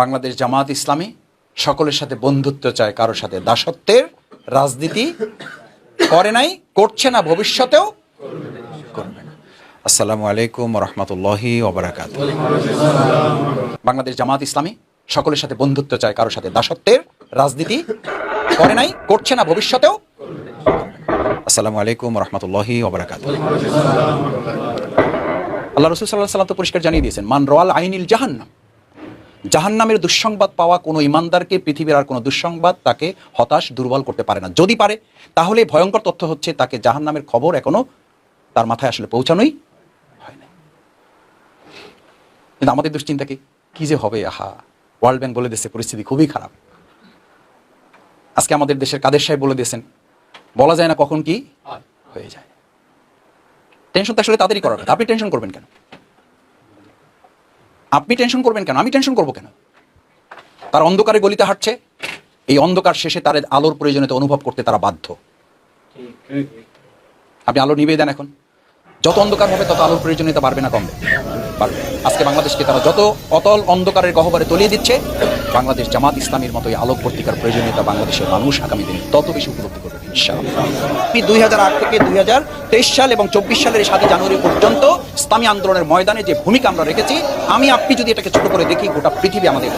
বাংলাদেশ জামাত ইসলামী সকলের সাথে বন্ধুত্ব চায়, কারোর সাথে দাসত্বের রাজনীতি করে নাই, করছে না, ভবিষ্যতেও করবে না। আসসালামু আলাইকুম রহমতুল্লাহি ওবরাকাত বাংলাদেশ জামাত ইসলামী সকলের সাথে বন্ধুত্ব চায়, কারোর সাথে দাসত্বের রাজনীতি করে নাই, করছে না, ভবিষ্যতেও আসসালামু আলাইকুম রহমতুল্লাহি ওবরাকাত আল্লাহ রসুল সাল্লাহ সাল্লাম তো পরিষ্কার জানিয়ে দিয়েছেন, মান রোয়াল আইনিল জাহান্নাম। জাহান্নামের দুঃসংবাদ পাওয়া কোনো ইমানদারকে পৃথিবীর আর কোনো দুঃসংবাদ তাকে হতাশ দুর্বল করতে পারে না। যদি পারে তাহলে ভয়ঙ্কর তথ্য হচ্ছে তাকে জাহান্নামের খবর এখনও তার মাথায় আসলে পৌঁছানোই হয় না কিন্তু আমাদের দুশ্চিন্তা কি? কি যে হবে? আহা ওয়ার্ল্ড ব্যাংক বলে দিয়েছে পরিস্থিতি খুবই খারাপ। আজকে আমাদের দেশের কাদের সাহেব বলে দিয়েছেন বলা যায় না কখন কি হয়ে। যায়। টেনশন তো আসলে তাদেরই করার আপনি টেনশন করবেন কেন? আপনি টেনশন করবেন কেন? আমি টেনশন করব কেন? তার অন্ধকারে গলিতে হাঁটছে। এই অন্ধকার শেষে তার আলোর প্রয়োজনীয়তা অনুভব করতে তারা বাধ্য। আপনি আলো নিবে দেন এখন। যত অন্ধকার হবে, তত আলোর প্রয়োজনীয়তা বাড়বে না কমবে। বাড়বে। আজকে বাংলাদেশকে তারা যত অতল অন্ধকারের গহ্বরে তলিয়ে দিচ্ছে, বাংলাদেশ জামাত ইসলামের মতো এই আলোক ভর্তিকার প্রয়োজনীয়তা বাংলাদেশের মানুষ আগামী দিনে তত বেশি উপলব্ধি ইনশাআল্লাহ দুই হাজার আট থেকে দুই হাজার তেইশ সাল এবং চব্বিশ সালের সাতই জানুয়ারি পর্যন্ত ইসলামী আন্দোলনের ময়দানে যে ভূমিকা আমরা রেখেছি, আমি আপনি যদি এটাকে ছোট করে দেখি, গোটা পৃথিবী আমাদের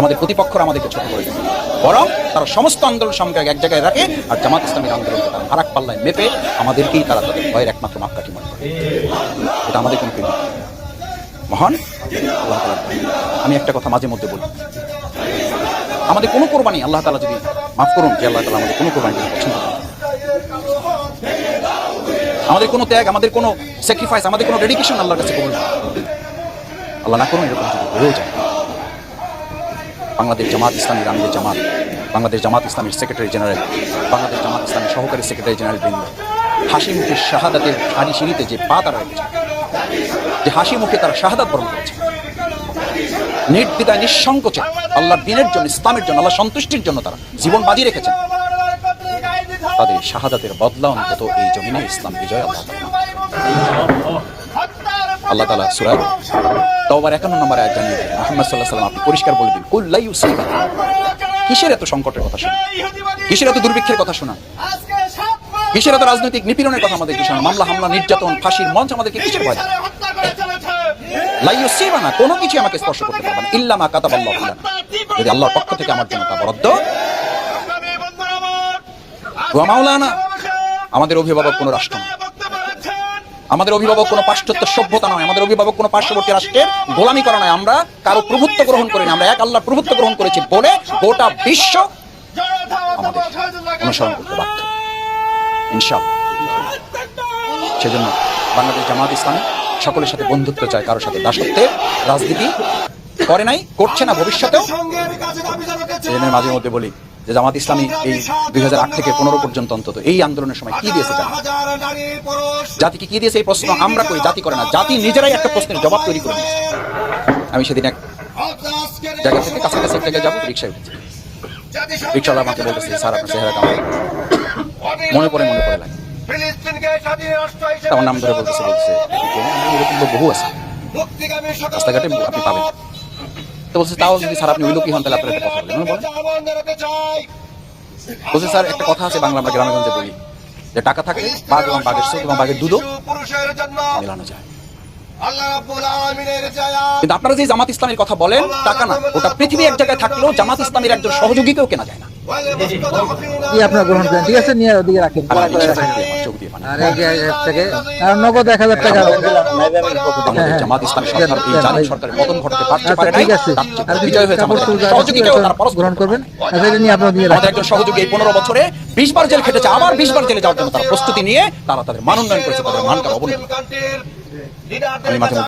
আমাদের প্রতিপক্ষরা আমাদেরকে ছোট করে দেবে বরং তারা সমস্ত আন্দোলন সংখ্যা এক জায়গায় রাখে আর জামাত ইসলামের আন্দোলনকে তারা ফারাক পাল্লায় মেপে আমাদেরকেই তারা তাদের ভয়ের একমাত্র মাপকাঠি মনে করে। এটা আমাদের কোনো মহান। আমি একটা কথা মাঝে মধ্যে বলি। আমাদের কোনো কোরবানি আল্লাহ তালা যদি মাফ করুন, যে আল্লাহ তালা আমাদের কোনো কোরবানি তিনি পছন্দ করেন আমাদের কোনো ত্যাগ, আমাদের কোনো স্যাক্রিফাইস আমাদের কোনো ডেডিকেশন আল্লাহর কাছে কবুল না। আল্লাহ না করুন এরকম যদি হয়েও যায়। বাংলাদেশ জামাত ইসলামী আমির জামাত, বাংলাদেশ জামাত ইসলামীর সেক্রেটারি জেনারেল বাংলাদেশ জামাত ইসলামীর সহকারী সেক্রেটারি জেনারেল বৃন্দ, হাসি মুখে শাহাদাতের হারি সিঁড়িতে যে পা তারা রেখেছে যে হাসি মুখে তারা শাহাদাত বরণ করেছে নির্দ্বিধায়, নিঃসংকোচে। আল্লাহর দিনের জন্য, ইসলামের জন্য আল্লাহ সন্তুষ্টির জন্য তারা জীবন বাজি রেখেছেন। তাদের শাহাদাতের বদলা অন্তত এই জমিনে ইসলাম বিজয় আল্লাহ আল্লাহ তালা সুরায় তওবার একান্ন নম্বর আয়াত জানিয়ে দেন মোহাম্মদ সাল্লাহ সাল্লাম আপনি পরিষ্কার বলে দিন, কুল লাই ইউসিবা কিসের এত সংকটের কথা শোনা কিসের এত দুর্ভিক্ষের কথা শোনা কিসের এত রাজনৈতিক নিপীড়নের কথা আমাদেরকে শোনা মামলা, হামলা, নির্যাতন, ফাঁসির মঞ্চ আমাদেরকে কিসের ভয় দেখায়? লা না কোনো কিছু আমাকে স্পর্শ করতে পারবে না। ইল্লা মা কাতাবাল্লাহু লানা যদি আল্লাহর পক্ষ থেকে আমার জন্য তা বরাদ্দ। মাওলানা, আমাদের অভিভাবক কোনো রাষ্ট্র নয়। আমাদের অভিভাবক কোনো পাশ্চাত্য সভ্যতা নয়। আমাদের অভিভাবক কোনো পার্শ্ববর্তী রাষ্ট্রের গোলামি করা নয়। আমরা কারও প্রভুত্ব গ্রহণ করি না। আমরা এক আল্লাহ প্রভুত্ব গ্রহণ করেছি বলে গোটা বিশ্ব আমাদের অনুসরণ করতে বাধ্য। ইনশাআল্লাহ। সেজন্য বাংলাদেশ জামাত ইসলামী সকলের সাথে বন্ধুত্ব চায়, কারোর সাথে দাসত্বের রাজনীতি করে নাই, করছে না ভবিষ্যতেও। এই জন্য মাঝে মধ্যে বলি যে জামাত ইসলামী এই দুই হাজার আট থেকে পনেরো পর্যন্ত অন্তত এই আন্দোলনের সময় কি দিয়েছে জাতিকে কি দিয়েছে এই প্রশ্ন আমরা করি, জাতি করে না। জাতি নিজেরাই একটা প্রশ্নের জবাব তৈরি করে আমি সেদিন এক জায়গা থেকে কাছাকাছি এক জায়গায় যাব রিক্সায় উঠেছি। রিক্সাওয়ালা আমাকে বলতেছে, স্যার, আপনার চেহারা মনে পড়ে মনে পড়ে লাগে। আমার নাম ধরে বলতেছে বলতেছে এরকম লোক বহু আছে। রাস্তাঘাটে আপনি পাবেন। তো বলছে তাও যদি স্যার আপনি ওই লোকই হন তাহলে আপনার একটা কথা বলেন। বলেন। বলছে স্যার একটা কথা আছে বাংলা আমরা গ্রামেগঞ্জে বলি। যে টাকা থাকলে বাঘ এবং বাঘের চোখ এবং বাঘের দুধও মেলানো যায়। কিন্তু আপনারা যে জামাত ইসলামের কথা বলেন টাকা না ওটা পৃথিবী এক জায়গায় থাকলেও জামাত ইসলামের একজন সহযোগীকেও কেনা যায় না। আপনার গ্রহণ করেন। ঠিক আছে নিয়ে ওদিকে রাখেন। আর থেকে আর নগদ এক হাজার টাকা। ঘটাতে পারছে আচ্ছা ঠিক আছে। আর গ্রহণ করবেন? আচ্ছা নিয়ে আপনার দিয়ে রাখেন একজন সহযোগী পনেরো বছরে বিশ বার জেল খেটেছে আবার বিশ বার জেলে যাওয়ার জন্য তারা প্রস্তুতি নিয়ে তারা তাদের মান উন্নয়ন করেছে তাদের অবনতি।